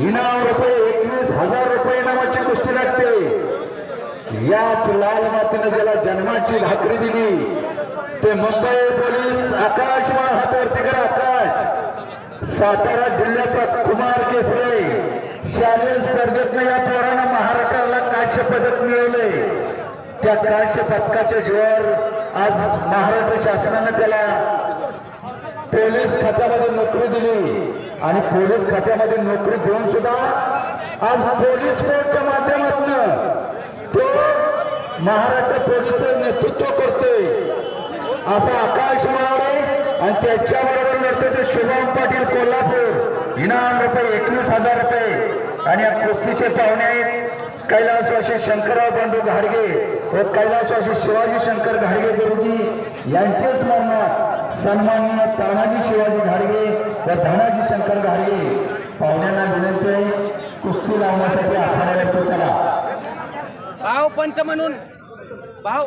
इनाम रुपये एकवीस हजार रुपये इनामाची कुस्ती लागते. याच लाल मातीने ज्याला जन्माची भाकरी दिली ते मुंबई पोलीस आकाश वा हातवरती करा आकाश. सातारा जिल्ह्याचा कुमार केसरे शालेय स्पर्धेतनं या पोरानं महाराष्ट्राला काश्य पदक मिळवले त्या काश्य पदकाच्या जीवावर आज महाराष्ट्र शासनानं त्याला पोलीस खात्यामध्ये नोकरी दिली आणि पोलीस खात्यामध्ये नोकरी देऊन सुद्धा आज पोलीस बोर्डच्या माध्यमातून तो महाराष्ट्र पोलीसचं नेतृत्व करतोय. असा आकाश मावळे आणि त्याच्याबरोबर लढतोय ते शुभम पाटील कोल्हापूर. इनाम रुपये एकवीस हजार रुपये. आणि या कुस्तीचे पाहुणे आहेत कैलासवासी शंकरराव बंडू घाडगे व कैलासवासी शिवाजी शंकर घाडगे गुरुजी यांचेच स्मरणात सन्माननीय तानाजी शिवाजी घाडगे व धनाजी शंकर घाडगे पाहुण्यांना विनंती आहे कुस्ती लावण्यासाठी आखाड्यावरती चला. भाव पंच म्हणून. भाव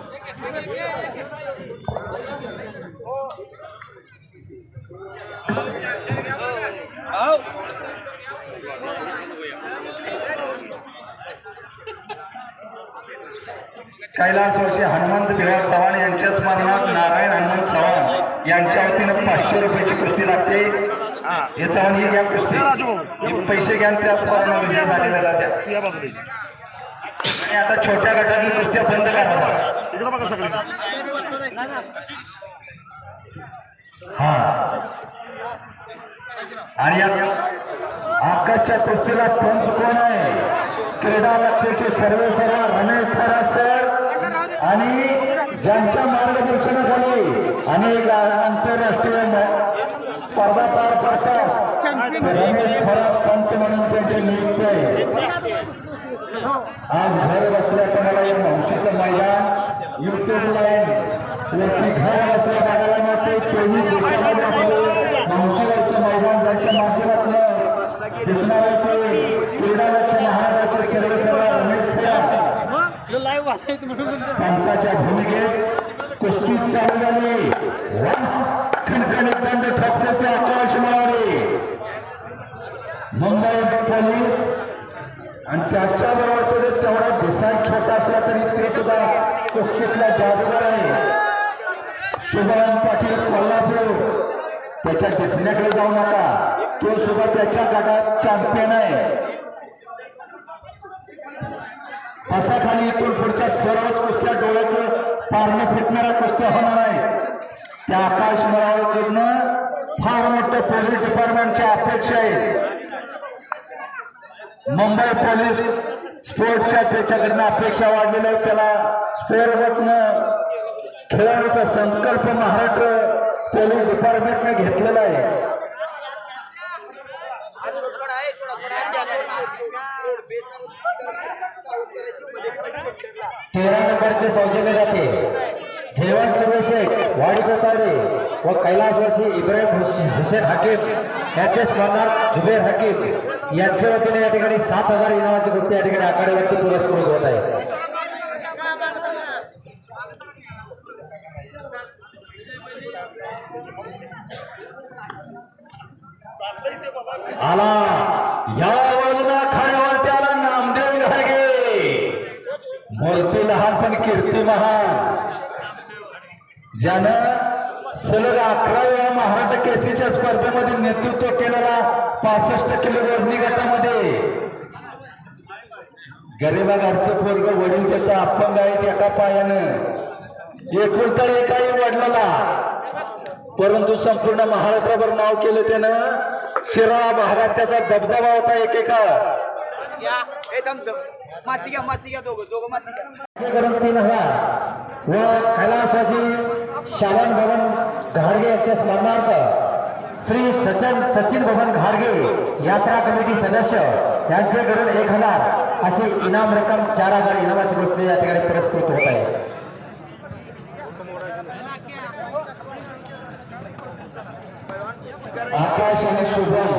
भाव कैलासवासी हनुमंत भिवा चव्हाण यांच्या स्मरणात नारायण हनुमंत चव्हाण यांच्या वतीनं पाचशे रुपयाची कुस्ती लागते. हे चव्हाण ही घ्या कुस्ती. पैसे घ्या त्या विजय झालेला आणि आता छोट्या गटातील कुस्त्या बंद करा. हा. आणि आकाशच्या कुस्तीला पंच कोण आहे? क्रीडा लक्षाचे सर्व सर्व रमेश थोरा सर आणि ज्यांच्या मार्गदर्शनाखाली अनेक आंतरराष्ट्रीय स्पर्धा पार पडतात. रमेश थोरात पंच म्हणून त्यांची नियुक्ती आहे. आज घर बसल्या कोणाला या मावशीचं मैदान युट्यूब लाईन वरती घर बसल्या बघायला मिळते तेही देशामध्ये आपलं मावशीवरचं मैदान ज्यांच्या माध्यमातून दिसणार आहे ते क्रीडा लक्ष महाराजाचे सर्व सर्व रमेश थोरात लाईव्ह वाचायचं म्हणून पंचाच्या भूमिकेत कुस्ती चालू झाली खणखणीत दंड ठोकतो आकाश मावळे मुंबई पोलीस आणि त्याच्याबरोबर तो जर तेवढा दिसाय छोटा असला तरी ते सुद्धा कुस्तीतला जादूगार आहे. शुभम पाटील कोल्हापूर त्याच्या दिसण्याकडे जाऊ नका. तो सुद्धा त्याच्या गटात चॅम्पियन आहे. असा खाली इथून पुढच्या सर्वच कुस्त्या डोळ्याचं पारणं फिटणाऱ्या कुस्त्या होणार आहे त्या आकाश मराळकडनं फार मोठं पोलीस डिपार्टमेंटच्या अपेक्षा आहेत मुंबई पोलीस स्पोर्ट्सच्या त्याच्याकडनं अपेक्षा वाढलेल्या आहेत. त्याला स्पेअर बटनं संकल्प महाराष्ट्र पोलीस डिपार्टमेंटने घेतलेला आहे. तेरा नंबरचे सौजन्य जाते. जेवण सुरेशेख वाडी कोतारे व कैलासवासी इब्राहिम हुसेन हकीम यांचे स्मरणार्थ जुबेर हकीम यांच्या वतीने या ठिकाणी सात हजार इनामाची कुस्ती या ठिकाणी आखाड्यावरती पुरस्कृत होत आहे. आला. या मूर्ती लहान पण कीर्ती महान. ज्यानं सलग अकरा वेळा महाराष्ट्र केसरीच्या स्पर्धेमध्ये नेतृत्व केलेला पासष्ट किलो वजनी गटामध्ये. गरीबा घरचं पोरग वडील त्याचा अपंग आहे एका पायानं. एकुलता एकाही वडिलाला. परंतु संपूर्ण महाराष्ट्रावर नाव केलं त्यानं. शिराळा भागात त्याचा दबदबा होता एकेका. माती घ्या माती घ्या दोघं दोघं माती घ्या करून तीन हजार व कैलासवासी शालन भवन घाडगे यांच्या स्मरणार्थ श्री सचिन सचिन भवन घाडगे यात्रा कमिटी सदस्य यांच्याकडून एक हजार असे इनाम रक्कम चार हजार इनामाची गोष्टी या ठिकाणी पुरस्कृत होत आहे. आकाश आणि शुभम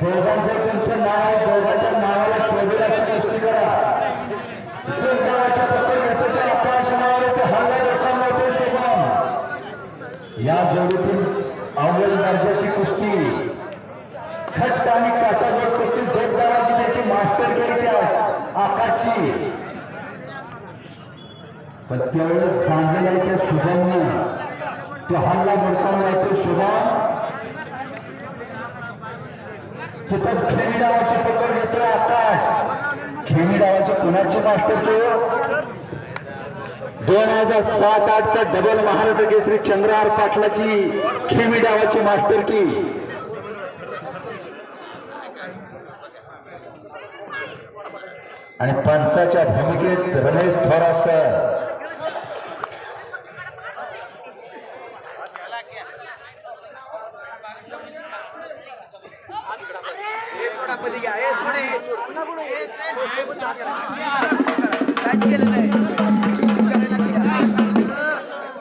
दोघांचं तुमचं नाव दोघांच्या नावाला शोभेल या जोडीतील अव्वल दर्जाची कुस्ती खट्ट आणि काटाजोड कुस्ती जोरदाराची त्याची मास्टर केली त्या आकाशची. पण त्यावेळेस जाणलेला आहे त्या शुभमने. तो हल्ला भडकावला तो शुभम. तिथंच खेळी नावाची पकड घेतोय आता डावाची मास्टर दोन हजार सात आठचा डबल महाराष्ट्र केसरी चंद्रहार पाटलाची खेमी डावाची मास्टर की. आणि पंचाच्या भूमिकेत रमेश थोरात सर. हे घ्या. हे सोड हे सोड काहीच केलं नाही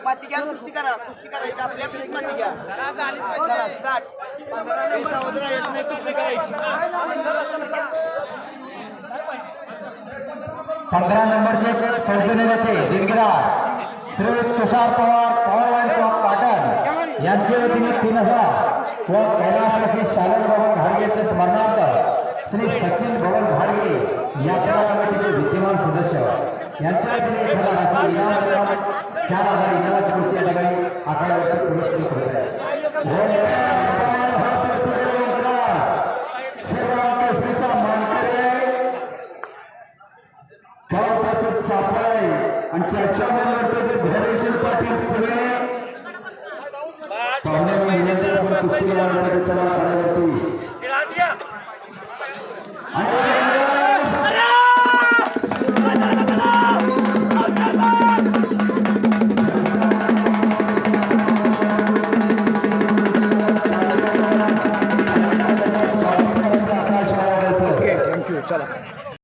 माती घ्या कुस्ती करा कुस्ती करायची. आपली आपलीच माती घ्या स्टार्ट नाही कुस्ती करायची. पंधरा नंबरचे सौजन्य नेते दिनगिरा श्री तुषार पवार पवार लाईन्स ऑफ पाटण. यांच्या वतीने तीन हजार. व कैलासवासी शालन भवन घाडगेचे स्मरणार्थ श्री सचिन भवन घाडगे यात्रा कमिटीचे विद्यमान सदस्य. यांच्या वतीने एक हजार इनाम चार हजार इनामाची कृती या ठिकाणी आखाड्यावरती पुरस्कृत होत आहे. मानकरी चापळ आणि त्याच्यावर लढतो ते धैर्यशील पाटील पुणे पाहुण्यांना विनंती आहे, चला आखाड्यावरती